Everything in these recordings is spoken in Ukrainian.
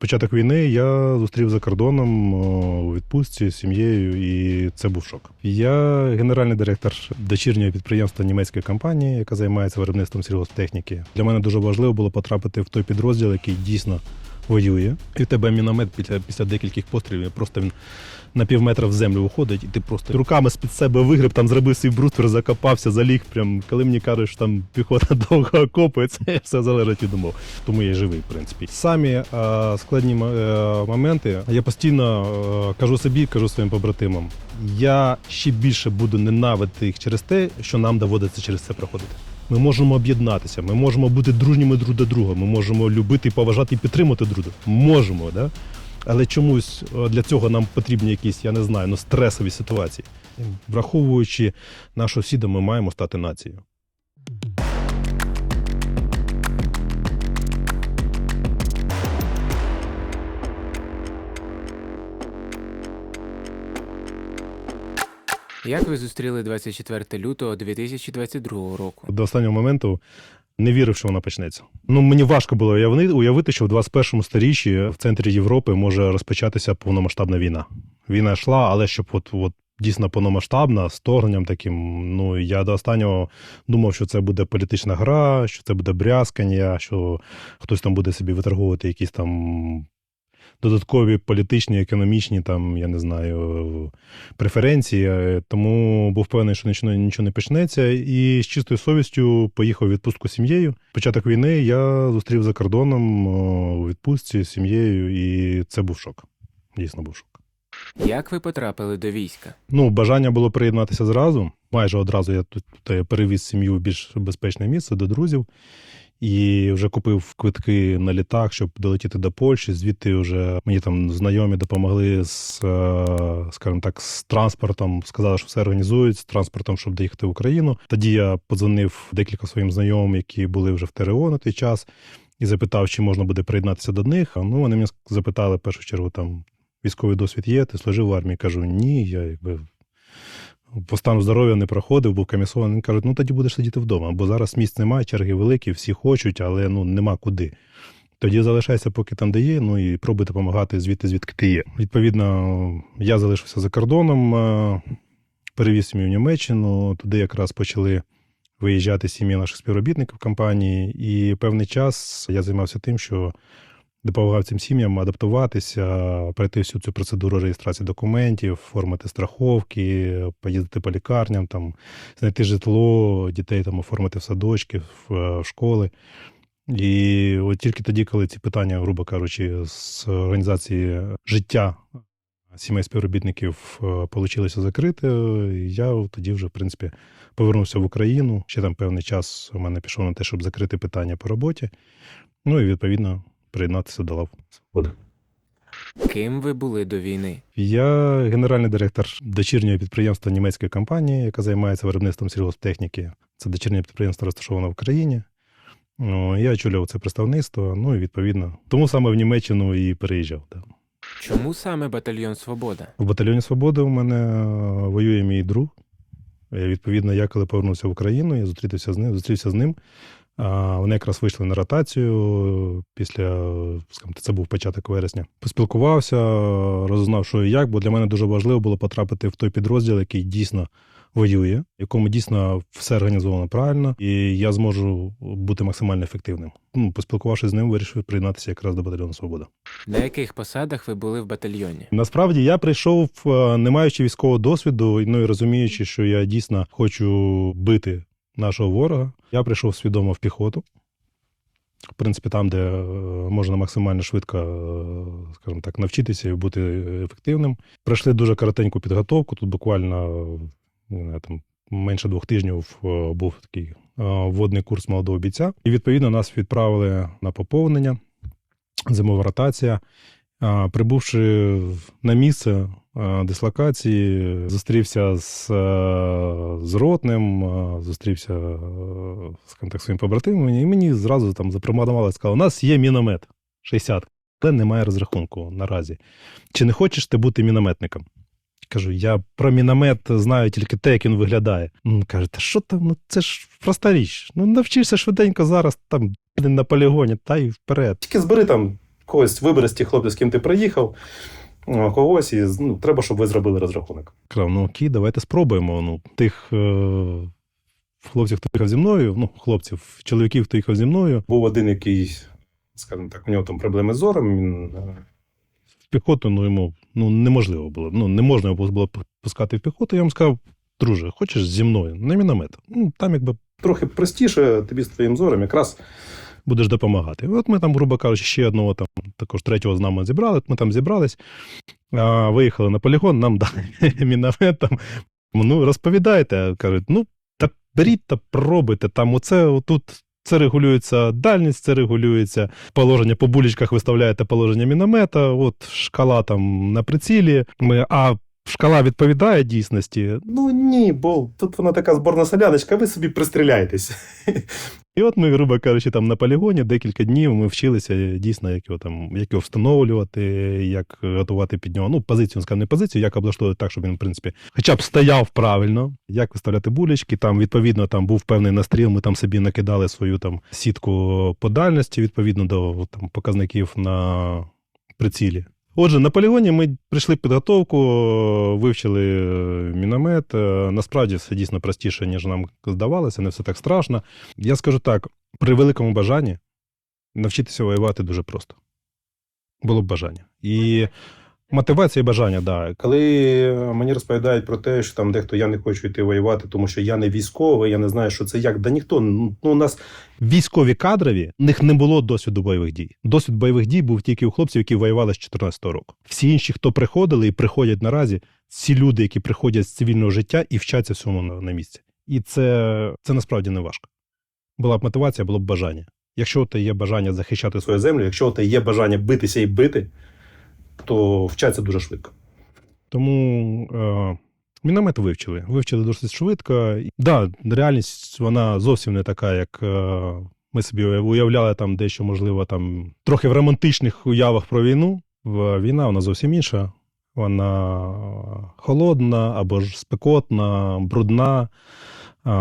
Початок війни я зустрів за кордоном у відпустці з сім'єю, і це був шок. Я генеральний директор дочірнього підприємства німецької компанії, яка займається виробництвом сільгосптехніки. Для мене дуже важливо було потрапити в той підрозділ, який дійсно воює. І в тебе міномет після, після декількох пострілів просто він на пів метра в землю виходить, і ти просто руками з-під себе вигреб, там зробив свій бруствер, закопався, заліг. Прям коли мені кажуть, там піхота довго окопує, це все залежить від умов. Тому я живий, в принципі. Самі е, складні е, моменти я постійно е, кажу собі, кажу своїм побратимам. Я ще більше буду ненавидити їх через те, що нам доводиться через це проходити. Ми можемо об'єднатися, ми можемо бути дружніми друг до друга, ми можемо любити, поважати і підтримати друга. Можемо, да? Але чомусь е, для цього нам потрібні якісь, я не знаю, ну, стресові ситуації. Враховуючи нашу сіду, ми маємо стати нацією. Як ви зустріли 24 лютого 2022 року? До останнього моменту не вірив, що вона почнеться. Ну мені важко було уявити, що в 21 сторіччі в центрі Європи може розпочатися повномасштабна війна. Війна йшла, але щоб от, от дійсно повномасштабна, з торгненням таким. Ну я до останнього думав, що це буде політична гра, що це буде брязкання, що хтось там буде собі виторговувати якісь там. Додаткові політичні, економічні, там, я не знаю, преференції. Е, Тому був певний, що нічого, нічого не почнеться. І з чистою совістю поїхав у відпустку з сім'єю. Початок війни я зустрів за кордоном у відпустці з сім'єю, і це був шок. Дійсно був шок. Як ви потрапили до війська? Ну, бажання було приєднатися зразу. Майже одразу я тут е, перевіз сім'ю в більш безпечне місце до друзів. І вже купив квитки на літак, щоб долетіти до Польщі. Звідти вже мені там знайомі допомогли з, е, скажімо так, з транспортом. Сказали, що все організують з транспортом, щоб доїхати в Україну. Тоді я подзвонив декілька своїм знайомим, які були вже в ТРО на той час, і запитав, чи можна буде приєднатися до них. Ну вони мене запитали в першу чергу там. Військовий досвід є, ти служив в армії. Кажу, ні, я якби по стану здоров'я не проходив, був комісований. Він кажуть, ну тоді будеш сидіти вдома, бо зараз місць немає, черги великі, всі хочуть, але ну нема куди. Тоді залишайся, поки там де є, ну і пробуй допомагати звідти, звідки ти є. Відповідно, я залишився за кордоном, е, перевіз сім'ю в Німеччину, туди якраз почали виїжджати сім'ї наших співробітників компанії, і певний час я займався тим, що допомагав цим сім'ям адаптуватися, пройти всю цю процедуру реєстрації документів, оформити страховки, поїздити по лікарням, там, знайти житло, дітей там оформити в садочки, в, е, школи. І от тільки тоді, коли ці питання, грубо кажучи, з організації життя сімей співробітників вийшло закрити, я тоді вже, в принципі, повернувся в Україну. Ще там певний час у мене пішов на те, щоб закрити питання по роботі. Ну і відповідно приєднатися до лав свободи. Ким ви були до війни? Я генеральний директор дочірнього підприємства німецької компанії, яка займається виробництвом сільгосптехніки. Це дочірнє підприємство розташоване в Україні. Ну, Я очолював це представництво, ну і відповідно. Тому саме в Німеччину і переїжджав. Да. Чому саме батальйон Свобода? В батальйоні Свободи у мене е, воює мій друг. Е, Відповідно, я коли повернувся в Україну, я зустрівся з ним. Зустрівся з ним. Вони якраз вийшли на ротацію після, скажімо, це був початок вересня. Поспілкувався, розузнав, що і як, бо для мене дуже важливо було потрапити в той підрозділ, який дійсно воює, якому дійсно все організовано правильно, і я зможу бути максимально ефективним. Ну, поспілкувавшись з ним, вирішив приєднатися якраз до батальйону Свобода. На яких посадах ви були в батальйоні? Насправді я прийшов, е, не маючи військового досвіду, ну і розуміючи, що я дійсно хочу бити нашого ворога. Я прийшов свідомо в піхоту. В принципі, там, де е, можна максимально швидко, е, скажімо так, навчитися і бути ефективним. Пройшли дуже коротеньку підготовку. Тут буквально не там, менше двох тижнів е, був такий вводний курс молодого бійця. І відповідно нас відправили на поповнення, зимова ротація. Прибувши на місце дислокації, зустрівся з, з ротним, зустрівся з своїм побратимом, і мені зразу там запропонували, сказали, у нас є міномет 60, але немає розрахунку наразі. Чи не хочеш ти бути мінометником? Кажу, я про міномет знаю тільки те, як він виглядає. Каже, та що там, ну це ж проста річ. Ну навчишся швиденько зараз там на полігоні, та й вперед. Тільки збери там когось вибери з тих хлопців, з ким ти приїхав, когось, і ну, треба, щоб ви зробили розрахунок. Казав, ну окей, давайте спробуємо. Ну, тих е, хлопців, хто їхав зі мною, ну, хлопців, чоловіків, хто їхав зі мною, Був один, який, скажімо так, у нього там проблеми з зором. Він е, в піхоту ну, йому ну, неможливо було. Ну, не можна його було пускати в піхоту. Я йому сказав, друже, хочеш зі мною? На міномет. Ну, там якби трохи простіше тобі з твоїм зором, якраз будеш допомагати. От ми там, грубо кажучи, ще одного там також третього з нами зібрали. Ми там зібрались, виїхали на полігон, нам дали міномет там. Ну, розповідайте. Кажуть, ну, та беріть та пробуйте. Там оце отут. Це регулюється дальність, це регулюється положення по булічках, виставляєте положення міномета, от шкала там на прицілі. Ми, а шкала відповідає дійсності. ну ні, бо тут вона така зборна соляночка, ви собі пристріляєтесь. І от ми, грубо кажучи, там на полігоні декілька днів ми вчилися дійсно, як його там, як його встановлювати, як готувати під нього. Ну, позицію, скажімо, не позицію, як облаштовувати так, щоб він, в принципі, хоча б стояв правильно, як виставляти булечки. Там, відповідно, там був певний настріл, ми там собі накидали свою там сітку по дальності, відповідно до там, показників на прицілі. Отже, на полігоні ми прийшли підготовку, вивчили е, міномет. Е, Насправді все дійсно простіше, ніж нам здавалося, не все так страшно. Я скажу так: при великому бажанні навчитися воювати дуже просто. Було б бажання. І мотивація і бажання, да. Коли мені розповідають про те, що там дехто я не хочу йти воювати, тому що я не військовий, я не знаю, що це як. Да ніхто ну у нас Військові кадрові, в них не було досвіду бойових дій. Досвід бойових дій був тільки у хлопців, які воювали з 14 року. Всі інші, хто приходили і приходять наразі, ці люди, які приходять з цивільного життя і вчаться всьому на, на місці. І це, це насправді не важко. Була б мотивація, було б бажання. Якщо у тебе є бажання захищати свою землю, якщо у тебе є бажання битися і бити, то вчаться дуже швидко. Тому е, міномет вивчили. Вивчили досить швидко. Да, реальність вона зовсім не така, як е, ми собі уявляли там дещо, можливо, там трохи в романтичних уявах про війну. Війна вона зовсім інша. Вона холодна або ж спекотна, брудна.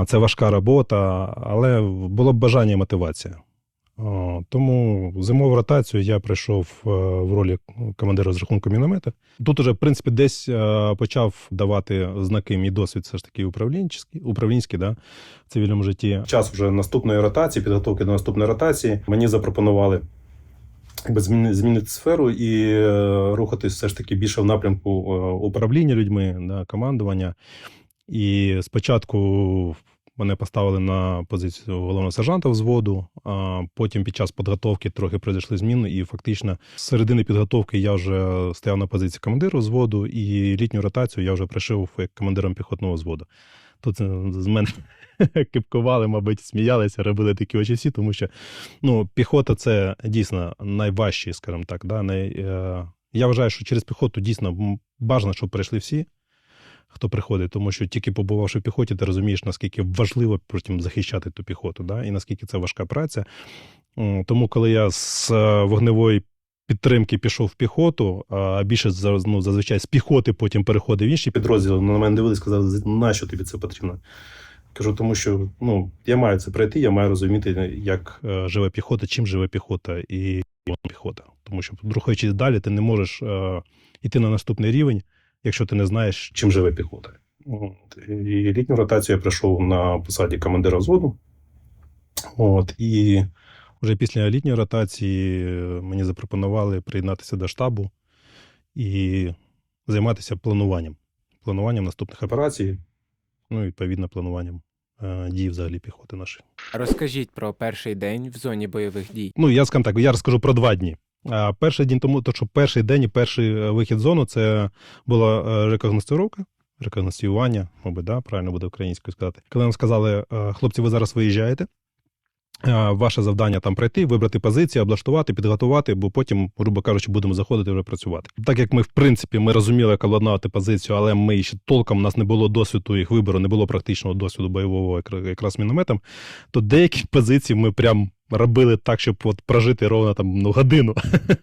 Це важка робота, але було б бажання і мотивація. Тому зимову ротацію я прийшов е, в ролі командира розрахунку міномета. Тут уже, в принципі, десь е, почав давати знаки мій досвід, все ж таки управлінський, управлінський да, в цивільному житті. Час вже наступної ротації, підготовки до наступної ротації. Мені запропонували якби, змінити сферу і е, рухатись все ж таки більше в напрямку управління. Людьми, да, командування. І спочатку мене поставили на позицію головного сержанта взводу, а потім під час підготовки трохи пройшли зміни, і фактично з середини підготовки я вже стояв на позиції командира взводу, і літню ротацію я вже прийшов як командиром піхотного взводу. Тут е, з мене кипкували, мабуть, сміялися, робили такі очі всі, тому що ну, піхота це дійсно найважчий, скажімо так. Да, най, е, я вважаю, що через піхоту дійсно бажано, щоб прийшли всі, хто приходить, тому що тільки побувавши в піхоті, ти розумієш, наскільки важливо потім захищати ту піхоту, да, і наскільки це важка праця. Тому, коли я з е, вогневої підтримки пішов в піхоту, а більше ну, зазвичай з піхоти потім переходив в інші підрозділи на мене дивились, сказали, нащо тобі це потрібно? Кажу, тому що ну, я маю це пройти, я маю розуміти, як е, живе піхота, чим живе піхота і піхота. Тому що, рухаючись далі, ти не можеш е, йти на наступний рівень, якщо ти не знаєш, чим живе піхота. От. І літню ротацію я прийшов на посаді командира взводу. От, і Уже після літньої ротації е, мені запропонували приєднатися до штабу і займатися плануванням. Плануванням наступних операцій, ну і відповідно плануванням е, дій взагалі піхоти нашої. Розкажіть про перший день в зоні бойових дій. Ну, я скажу так, я розкажу про два дні. Перший день тому, то що перший день і перший е, вихід зону це була рекогностировка, рекогностіювання, мабуть, да, правильно буде українською сказати. Коли нам сказали, е, хлопці, ви зараз виїжджаєте. е, Ваше завдання там пройти, вибрати позиції, облаштувати, підготувати, бо потім, грубо кажучи, будемо заходити вже працювати. Так як ми, в принципі, ми розуміли, як обладнати позицію, але ми ще толком у нас не було досвіду їх вибору, не було практичного досвіду бойового якраз мінометом, то деякі позиції ми прям робили так, щоб от прожити ровно там ну, годину.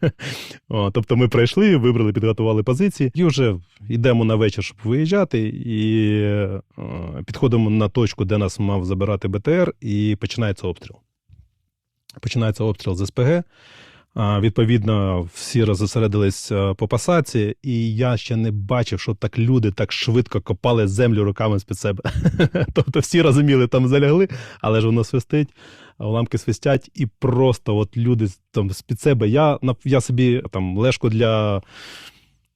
О, тобто ми пройшли, вибрали, підготували позиції, і вже йдемо на вечір, щоб виїжджати, і о, підходимо на точку, де нас мав забирати БТР, і починається обстріл. Починається обстріл з СПГ. Відповідно, всі розосередились е, по пасаці, і я ще не бачив, що так люди так швидко копали землю руками з-під себе. тобто всі розуміли, там залягли, але ж воно свистить, уламки свистять, і просто от люди там з-під себе. Я, я собі там лежку для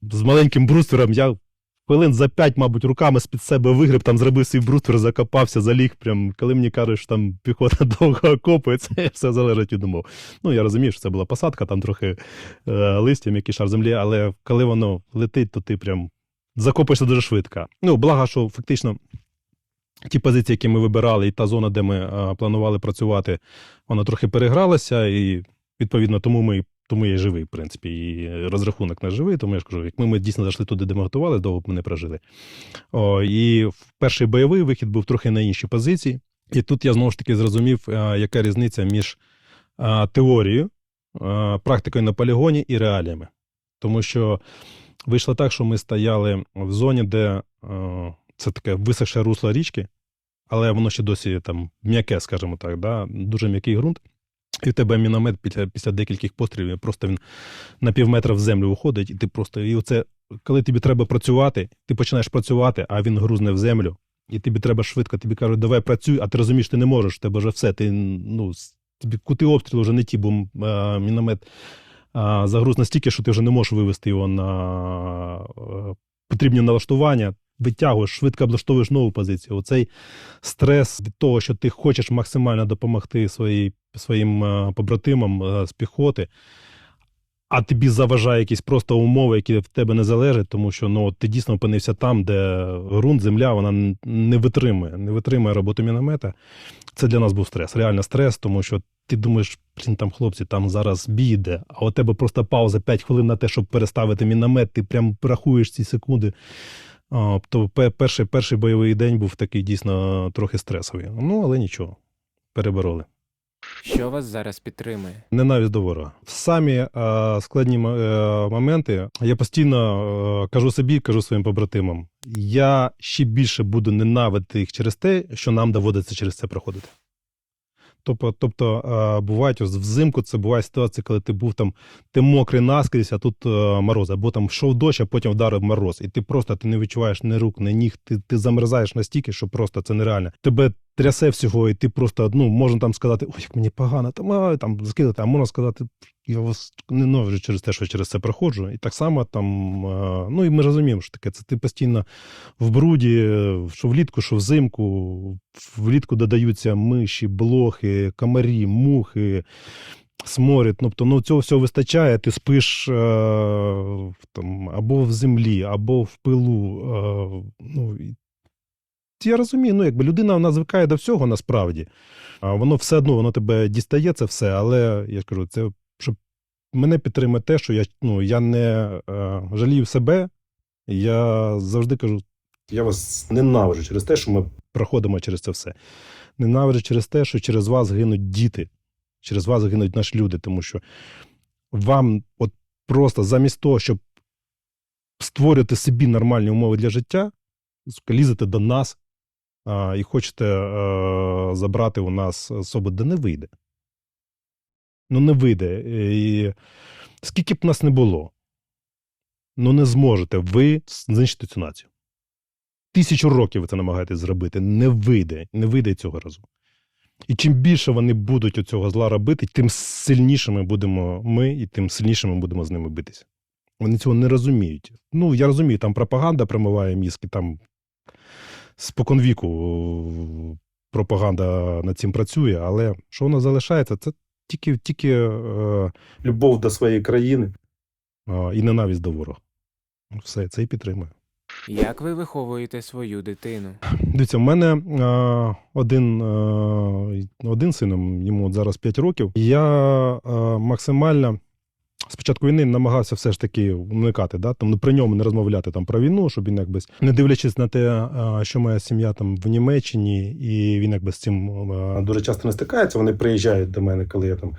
з маленьким брустером я хвилин за п'ять, мабуть, руками з-під себе вигріб, там зробив свій бруствер, закопався, заліг. Прям, коли мені кажуть, що там піхота довго окопується, все залежить від умов. Ну, я розумію, що це була посадка, там трохи е, листя, м'який шар землі, але коли воно летить, то ти прям закопуєшся дуже швидко. Ну, благо, що фактично. Ті позиції, які ми вибирали, і та зона, де ми е, планували працювати, вона трохи перегралася, і відповідно тому ми тому я живий, в принципі, і розрахунок наш живий, тому я ж кажу, як ми, дійсно зайшли туди, де ми готували, довго б ми не прожили. О, і перший бойовий вихід був трохи на іншій позиції. І тут я знову ж таки зрозумів, е, яка різниця між е, теорією, е, практикою на полігоні і реаліями. Тому що вийшло так, що ми стояли в зоні, де е, це таке висохше русло річки, але воно ще досі там м'яке, скажімо так, да? дуже м'який ґрунт. І в тебе міномет після, після декількох пострілів, просто він на пів метра в землю уходить, і ти просто. І оце, коли тобі треба працювати, ти починаєш працювати, а він грузне в землю, і тобі треба швидко, тобі кажуть, давай працюй, а ти розумієш, ти не можеш, в тебе вже все. Ти, ну, тобі кути обстрілу вже не ті, бо е, міномет е, загруз настільки, що ти вже не можеш вивести його на е, потрібні налаштування. Витягуєш, швидко облаштовуєш нову позицію. Оцей стрес від того, що ти хочеш максимально допомогти своїй, своїм е, побратимам е, з піхоти, а тобі заважає якісь просто умови, які в тебе не залежать, тому що ну, ти дійсно опинився там, де ґрунт, земля, вона не витримує, не витримує роботу міномета. Це для нас був стрес, реально стрес, тому що ти думаєш, блін, там хлопці, там зараз бій а у тебе просто пауза 5 хвилин на те, щоб переставити міномет, ти прям рахуєш ці секунди. А, то пе- перший, перший бойовий день був такий дійсно трохи стресовий. Ну, але нічого, перебороли. Що вас зараз підтримує? Ненависть до ворога. В самі е, складні е, моменти я постійно е, кажу собі, кажу своїм побратимам: я ще більше буду ненавидити їх через те, що нам доводиться через це проходити. Тобто, тобто е, бувають ось взимку, це буває ситуація, коли ти був там, ти мокрий наскрізь, а тут е, мороз, або там йшов дощ, а потім вдарив мороз, і ти просто ти не відчуваєш ні рук, ні ніг, ти, ти замерзаєш настільки, що просто це нереально. Тебе трясе всього, і ти просто, ну, можна там сказати, ой, як мені погано, там, а, там скидати, а можна сказати, я вас ненавиджу через те, що я через це проходжу. І так само там, е, ну і ми розуміємо, що таке, це ти постійно в бруді, що влітку, що взимку. Влітку додаються миші, блохи, комарі, мухи, сморід. Тобто, ну, цього всього вистачає, ти спиш е, там, або в землі, або в пилу. Е, ну, я розумію, ну якби людина вона звикає до всього насправді. А воно все одно воно тебе дістає це все, але я ж кажу, це щоб мене підтримує те, що я, ну, я не е, жалію себе. Я завжди кажу, я вас ненавиджу через те, що ми проходимо через це все. Ненавиджу через те, що через вас гинуть діти, через вас гинуть наші люди, тому що вам от просто замість того, щоб створювати собі нормальні умови для життя, лізете до нас і хочете е, забрати у нас особи, де не вийде. Ну, не вийде. І скільки б нас не було, ну не зможете ви знищити цю націю. Тисячу років ви це намагаєтесь зробити. Не вийде, не вийде цього разу. І чим більше вони будуть у цього зла робити, тим сильнішими будемо ми, і тим сильнішими будемо з ними битися. Вони цього не розуміють. Ну, я розумію, там пропаганда промиває мізки, там споконвіку о, пропаганда над цим працює, але що воно залишається, це тільки, тільки е, любов до своєї країни е, і ненависть до ворога. Все, це і підтримує. Як ви виховуєте свою дитину? Дивіться, в мене е, один, е, один син, йому от зараз 5 років. Я е, максимально з початку війни намагався все ж таки уникати, да? там, ну, при ньому не розмовляти там, про війну, щоб він якби, не дивлячись на те, що моя сім'я там в Німеччині, і він якби з цим дуже часто не стикається. Вони приїжджають до мене, коли я там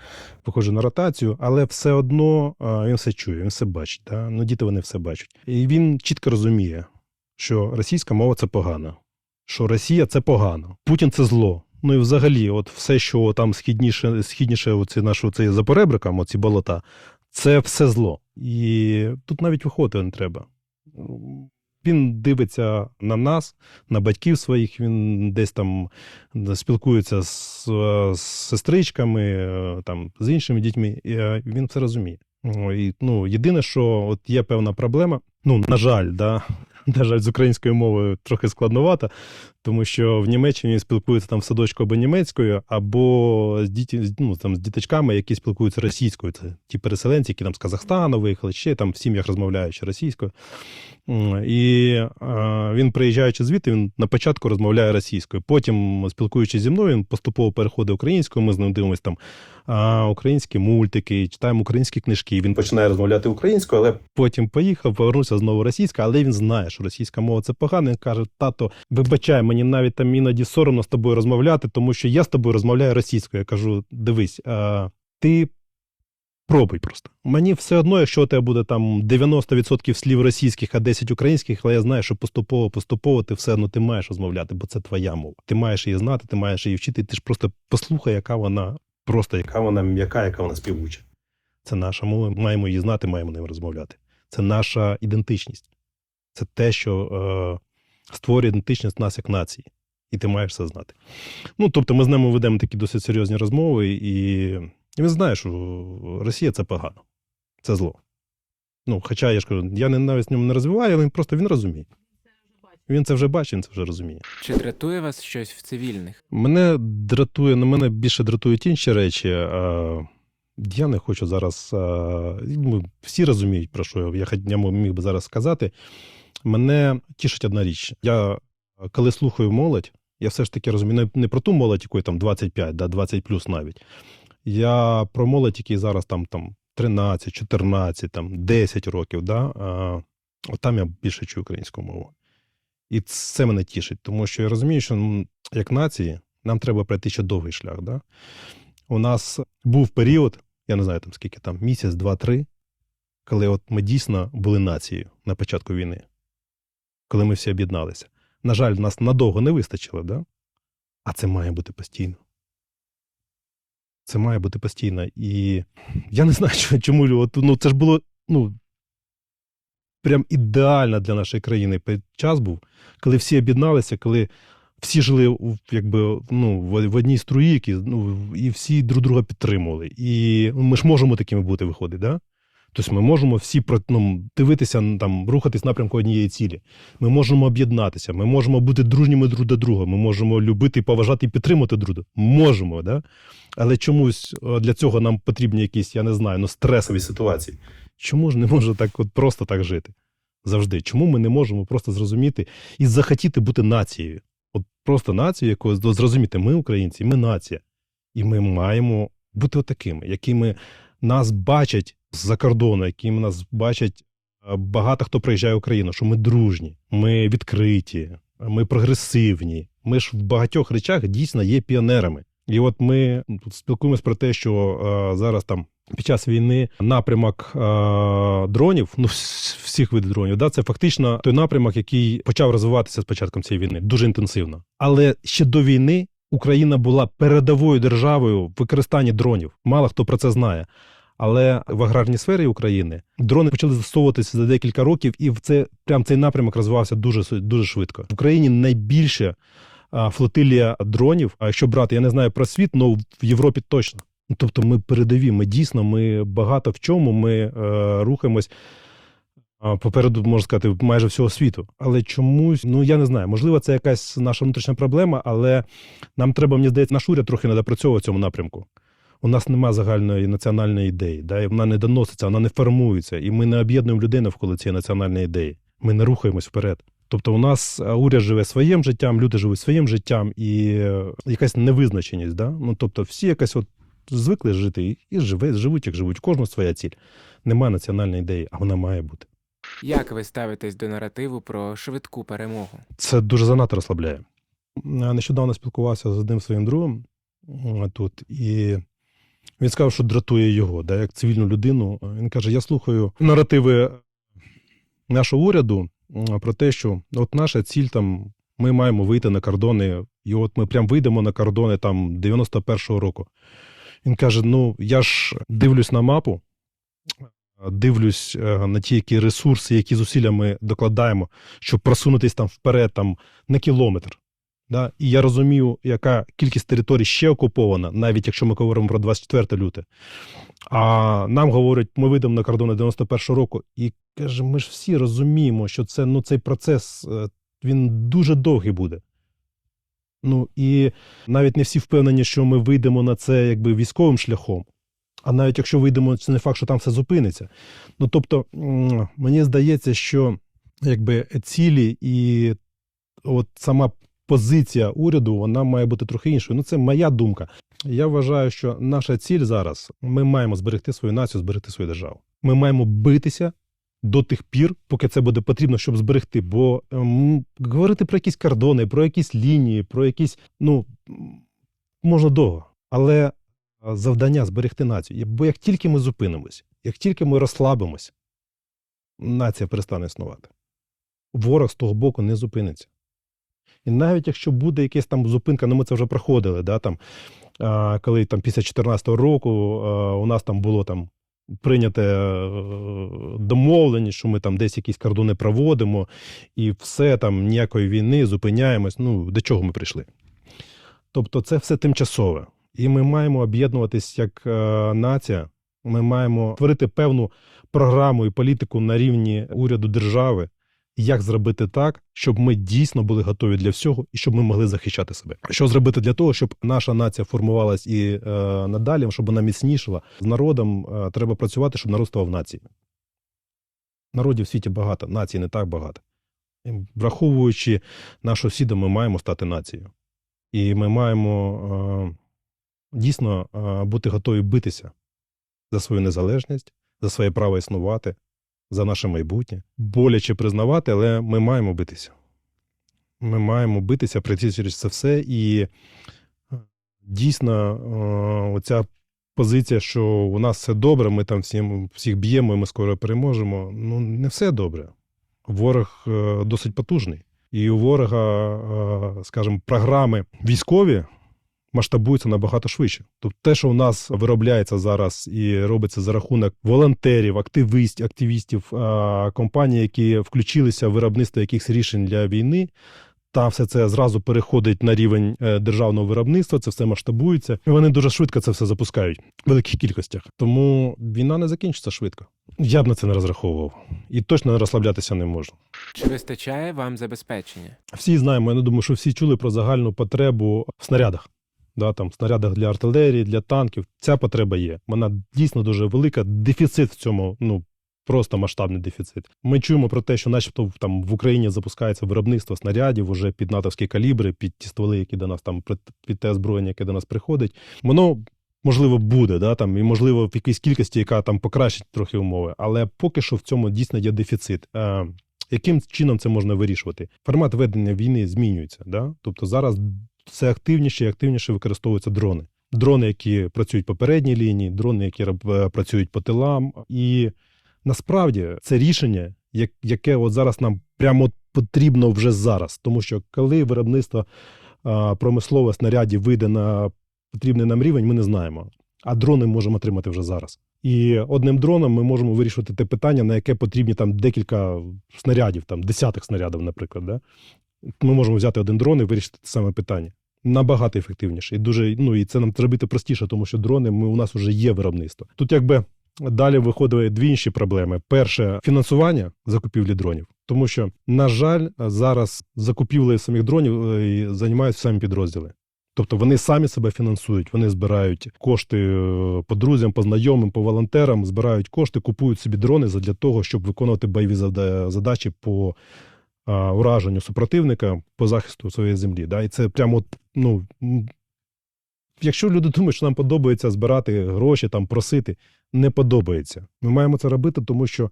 виходжу на ротацію, але все одно він все чує, він все бачить. Да? Ну, діти вони все бачать. І він чітко розуміє, що російська мова це погано, що Росія це погано, Путін це зло. Ну і взагалі, от все, що там східніше, східніше оці наші оці за поребриком, оці болота, це все зло. І тут навіть виходити не треба. Він дивиться на нас, на батьків своїх, він десь там спілкується з, з сестричками, е, там, з іншими дітьми, і е, він все розуміє. І, ну, єдине, що от є певна проблема. Ну, на жаль, да, на жаль, з українською мовою трохи складновато, тому що в Німеччині спілкуються там в садочку або німецькою, або з діті, ну, там, з діточками, які спілкуються російською. Це ті переселенці, які там з Казахстану виїхали, ще там в сім'ях розмовляють ще російською. І е, він, приїжджаючи звідти, він на початку розмовляє російською. Потім, спілкуючись зі мною, він поступово переходить українською. Ми з ним дивимося там а, українські мультики, читаємо українські книжки. Він Починає розмовляти українською, але потім поїхав, повернувся знову російська, але він знає, що російська мова це погано. Він каже: тато, вибачай, мені навіть там іноді соромно з тобою розмовляти, тому що я з тобою розмовляю російською. Я кажу: дивись, а, ти пробуй просто. Мені все одно, якщо у тебе буде там 90% слів російських, а 10 українських, але я знаю, що поступово, поступово ти все одно ти маєш розмовляти, бо це твоя мова. Ти маєш її знати, ти маєш її вчити. Ти ж просто послухай, яка вона просто яка. вона м'яка, яка вона співуча. Це наша мова, маємо її знати, маємо ним розмовляти. Це наша ідентичність. Це те, що е, створює ідентичність нас як нації. І ти маєш це знати. Ну, тобто, ми з ними ведемо такі досить серйозні розмови, і, і він знає, що Росія це погано, це зло. Ну, хоча я ж кажу, я не навіть з ним не розвиваю, але він просто він розуміє. Він це вже бачить, він це вже розуміє. Чи дратує вас щось в цивільних? Мене дратує, на мене більше дратують інші речі. А, я не хочу зараз. А, всі розуміють, про що я я міг би зараз сказати. Мене тішить одна річ. Я коли слухаю молодь, я все ж таки розумію не, про ту молодь, якої там 25, да, 20 плюс навіть. Я про молодь, який зараз там, там 13, 14, там 10 років. Да, а, от там я більше чую українську мову. І це мене тішить, тому що я розумію, що як нації нам треба пройти ще довгий шлях. Да? У нас був період, я не знаю там скільки там, місяць, два-три, коли от ми дійсно були нацією на початку війни, коли ми всі об'єдналися. На жаль, нас надовго не вистачило, да? а це має бути постійно. Це має бути постійно. І я не знаю, чому- от, ну, це ж було ну, прям ідеально для нашої країни час був, коли всі об'єдналися, коли всі жили якби, ну, в одній струї, які, ну, і всі друг друга підтримували. І ми ж можемо такими бути виходить, да? Тобто ми можемо всі ну, дивитися, там, рухатись напрямку однієї цілі. Ми можемо об'єднатися, ми можемо бути дружніми друг до друга, ми можемо любити, поважати і підтримувати друг друга. Можемо, да? але чомусь для цього нам потрібні якісь, я не знаю, ну, стресові ситуації. Чому ж не може так от просто так жити? Завжди. Чому ми не можемо просто зрозуміти і захотіти бути нацією? От просто нацією, якою зрозуміти, ми українці, ми нація. І ми маємо бути отакими, якими нас бачать з-за кордону, якими нас бачать е, багато хто приїжджає в Україну, що ми дружні, ми відкриті, ми прогресивні. Ми ж в багатьох речах дійсно є піонерами. І от ми тут спілкуємось про те, що е, зараз там під час війни напрямок е, дронів, ну всіх видів дронів, да, це фактично той напрямок, який почав розвиватися з початком цієї війни, дуже інтенсивно. Але ще до війни Україна була передовою державою в використанні дронів. Мало хто про це знає. Але в аграрній сфері України дрони почали застосовуватися за декілька років, і в це прям цей напрямок розвивався дуже дуже швидко. В Україні найбільше флотилія дронів. А якщо брати, я не знаю про світ, але в Європі точно. Тобто ми передові, ми дійсно, ми багато в чому ми е, рухаємось попереду, можна сказати, майже всього світу. Але чомусь, ну я не знаю, можливо, це якась наша внутрішня проблема, але нам треба, мені здається, наш уряд трохи надопрацьовувати в цьому напрямку. У нас немає загальної національної ідеї, да, вона не доноситься, вона не формується, і ми не об'єднуємо людей навколо цієї національної ідеї. Ми не рухаємось вперед. Тобто, у нас уряд живе своїм життям, люди живуть своїм життям, і е, якась невизначеність. Да? Ну, тобто, всі якось от звикли жити і, живе, живуть, як живуть. У кожного своя ціль. Немає національної ідеї, а вона має бути. Як ви ставитесь до наративу про швидку перемогу? Це дуже занадто розслабляє. Нещодавно спілкувався з одним своїм другом тут, і він сказав, що дратує його, да, як цивільну людину. Він каже: Я слухаю наративи нашого уряду про те, що от наша ціль там. Ми маємо вийти на кордони І от ми прям вийдемо на кордони там 91-го року. Він каже: Ну, я ж дивлюсь на мапу, дивлюсь е, на ті, які ресурси, які зусилля ми докладаємо, щоб просунутись там вперед, там на кілометр. Да? І я розумію, яка кількість територій ще окупована, навіть якщо ми говоримо про 24 люте. А нам говорять, ми вийдемо на кордони 91-го року, і каже, ми ж всі розуміємо, що це ну, цей процес е, він дуже довгий буде. Ну і навіть не всі впевнені, що ми вийдемо на це якби військовим шляхом. А навіть якщо вийдемо, це не факт, що там все зупиниться. Ну тобто, мені здається, що якби цілі і от сама позиція уряду вона має бути трохи іншою. Ну, це моя думка. Я вважаю, що наша ціль зараз ми маємо зберегти свою націю, зберегти свою державу. Ми маємо битися до тих пір, поки це буде потрібно, щоб зберегти. Бо ем, говорити про якісь кордони, про якісь лінії, про якісь ну можна довго. Але завдання зберегти націю. Бо як тільки ми зупинимось, як тільки ми розслабимось, нація перестане існувати. Ворог з того боку не зупиниться. І навіть якщо буде якась там зупинка, ну ми це вже проходили, да, там, коли там після 2014 року у нас там було там прийняте е, домовленість, що ми там десь якісь кордони проводимо, і все там ніякої війни, зупиняємось. Ну, до чого ми прийшли? Тобто, це все тимчасове. І ми маємо об'єднуватись як е, нація. Ми маємо створити певну програму і політику на рівні уряду держави, як зробити так, щоб ми дійсно були готові для всього і щоб ми могли захищати себе. Що зробити для того, щоб наша нація формувалась і е, надалі, щоб вона міцнішала. З народом е, треба працювати, щоб народ ставав нацією. Народів в світі багато, націй не так багато. І враховуючи нашу сіду, ми маємо стати нацією. І ми маємо е, дійсно е, бути готові битися за свою незалежність, за своє право існувати, за наше майбутнє. Боляче признавати, але ми маємо битися. Ми маємо битися, пройти через це все. І е, дійсно, е, оця позиція, що у нас все добре, ми там всім, всіх б'ємо, і ми скоро переможемо. Ну, не все добре. Ворог досить потужний. І у ворога, скажімо, програми військові масштабуються набагато швидше. Тобто те, що у нас виробляється зараз і робиться за рахунок волонтерів, активістів, активістів компаній, які включилися в виробництво якихось рішень для війни. Та все це зразу переходить на рівень е, державного виробництва, це все масштабується, і вони дуже швидко це все запускають в великих кількостях. Тому війна не закінчиться швидко. Я б на це не розраховував і точно розслаблятися не можу. Чи вистачає вам забезпечення? Всі знаємо, я не думаю, що всі чули про загальну потребу в снарядах. Да, там, снарядах для артилерії, для танків. Ця потреба є. Вона дійсно дуже велика. Дефіцит в цьому, ну просто масштабний дефіцит. Ми чуємо про те, що, начебто, там в Україні запускається виробництво снарядів уже під натовські калібри, під ті стволи, які до нас там під- те озброєння, яке до нас приходить. Воно можливо буде, да, там, і можливо в якійсь кількості, яка там покращить трохи умови. Але поки що в цьому дійсно є дефіцит. Е, яким чином це можна вирішувати? Формат ведення війни змінюється. Да? Тобто зараз все активніше і активніше використовуються дрони. Дрони, які працюють по передній лінії, дрони, які е, працюють по тилам. І насправді це рішення, яке от зараз нам прямо потрібно вже зараз. Тому що коли виробництво промислове снарядів вийде на потрібний нам рівень, ми не знаємо. А дрони можемо отримати вже зараз. І одним дроном ми можемо вирішувати те питання, на яке потрібні там декілька снарядів, там десяток снарядів, наприклад. Да? Ми можемо взяти один дрон і вирішити те саме питання. Набагато ефективніше. І дуже, ну і це нам зробити простіше, тому що дрони ми, у нас вже є виробництво. Тут якби далі виходили дві інші проблеми: перше фінансування закупівлі дронів, тому що, на жаль, зараз закупівлею самих дронів е, займаються самі підрозділи. Тобто вони самі себе фінансують, вони збирають кошти е, по друзям, по знайомим, по волонтерам, збирають кошти, купують собі дрони для того, щоб виконувати бойові задачі по а, ураженню супротивника, по захисту своєї землі. Да? І це прямо, от, ну, якщо люди думають, що нам подобається збирати гроші, там просити, не подобається. Ми маємо це робити, тому що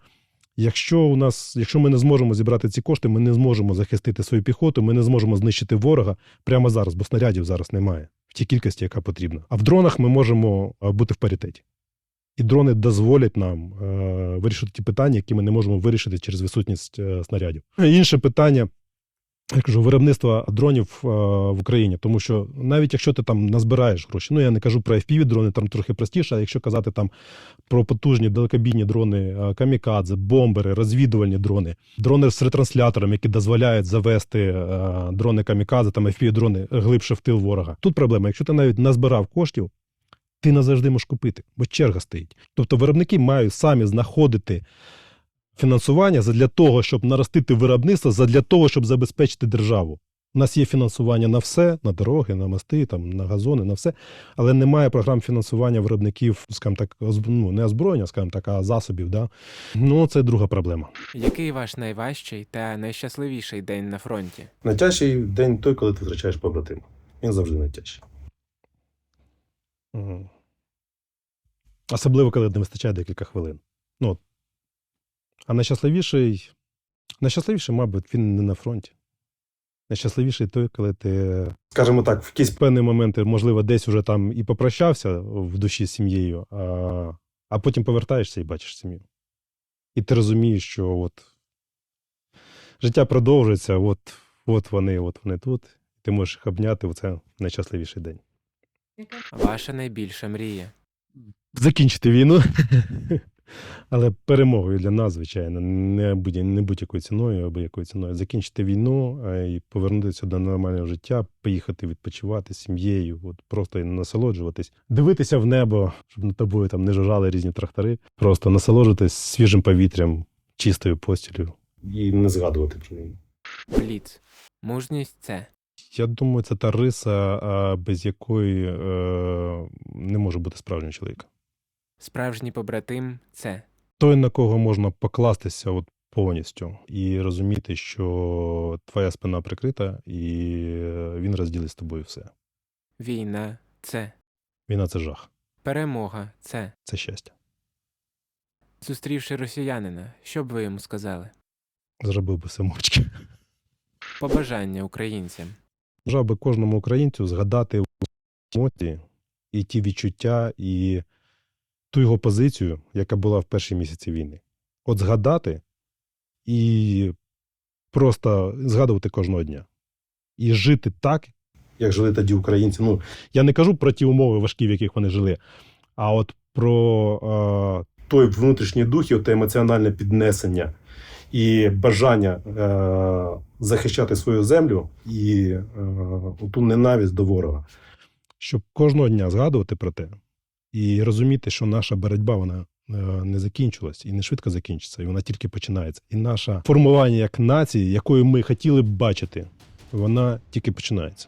якщо у нас, якщо ми не зможемо зібрати ці кошти, ми не зможемо захистити свою піхоту, ми не зможемо знищити ворога прямо зараз, бо снарядів зараз немає в тій кількості, яка потрібна. А в дронах ми можемо бути в паритеті. І дрони дозволять нам е, вирішити ті питання, які ми не можемо вирішити через відсутність е, снарядів. Інше питання я кажу, виробництва дронів е, в Україні, тому що навіть якщо ти там назбираєш гроші, ну я не кажу про fpv дрони, там трохи простіше, а якщо казати там про потужні далекобійні дрони, е, камікадзе, бомбери, розвідувальні дрони, дрони з ретранслятором, які дозволяють завести е, дрони камікадзе, там fpv дрони глибше в тил ворога. Тут проблема, якщо ти навіть назбирав коштів, ти не завжди можеш купити, бо черга стоїть. Тобто виробники мають самі знаходити фінансування для того, щоб наростити виробництво, для того, щоб забезпечити державу. У нас є фінансування на все, на дороги, на мости, там, на газони, на все, але немає програм фінансування виробників, скажімо так, ну, не озброєння, скажімо так, а засобів. Да? Ну, це друга проблема. Який ваш найважчий та найщасливіший день на фронті? Найтяжчий день той, коли ти втрачаєш побратима. Він завжди найтяжчий. Мгм. Особливо, коли не вистачає декілька хвилин. Ну, а найщасливіший, найщасливіший, мабуть, він не на фронті. Найщасливіший той, коли ти Скажімо так, в якийсь в певні моменти, можливо, десь уже там і попрощався в душі з сім'єю, а, а потім повертаєшся і бачиш сім'ю. І ти розумієш, що от життя продовжується, от, от вони, от вони тут. Ти можеш їх обняти в це найщасливіший день. Ваша найбільша мрія? закінчити війну. Але перемогою для нас, звичайно, не, будь, не будь-якою ціною, або якою ціною. Закінчити війну і повернутися до нормального життя, поїхати відпочивати з сім'єю, от просто насолоджуватись, дивитися в небо, щоб над тобою там не жужжали різні трактори, просто насолоджуватись свіжим повітрям, чистою постілю. і не згадувати про війну. Бліц. Мужність це. Я думаю, це та риса, без якої е, не може бути справжнього чоловіка. Справжній побратим це. той, на кого можна покластися от повністю, і розуміти, що твоя спина прикрита, і він розділить з тобою все. Війна це. Війна це жах, Перемога це. це щастя. Зустрівши росіянина, що б ви йому сказали? Зробив би все мовчки. Побажання українцям. Бажав би кожному українцю згадати емоції і ті відчуття, і ту його позицію, яка була в перші місяці війни. От згадати і просто згадувати кожного дня. І жити так, Як жили тоді українці. Ну, Я не кажу про ті умови важкі, в яких вони жили, а от про е, той внутрішній дух і те емоціональне піднесення і бажання е, захищати свою землю і е, ту ненависть до ворога. щоб кожного дня згадувати про те і розуміти, що наша боротьба вона е, не закінчилась і не швидко закінчиться, і вона тільки починається. І наше формування як нації, якою ми хотіли б бачити, вона тільки починається.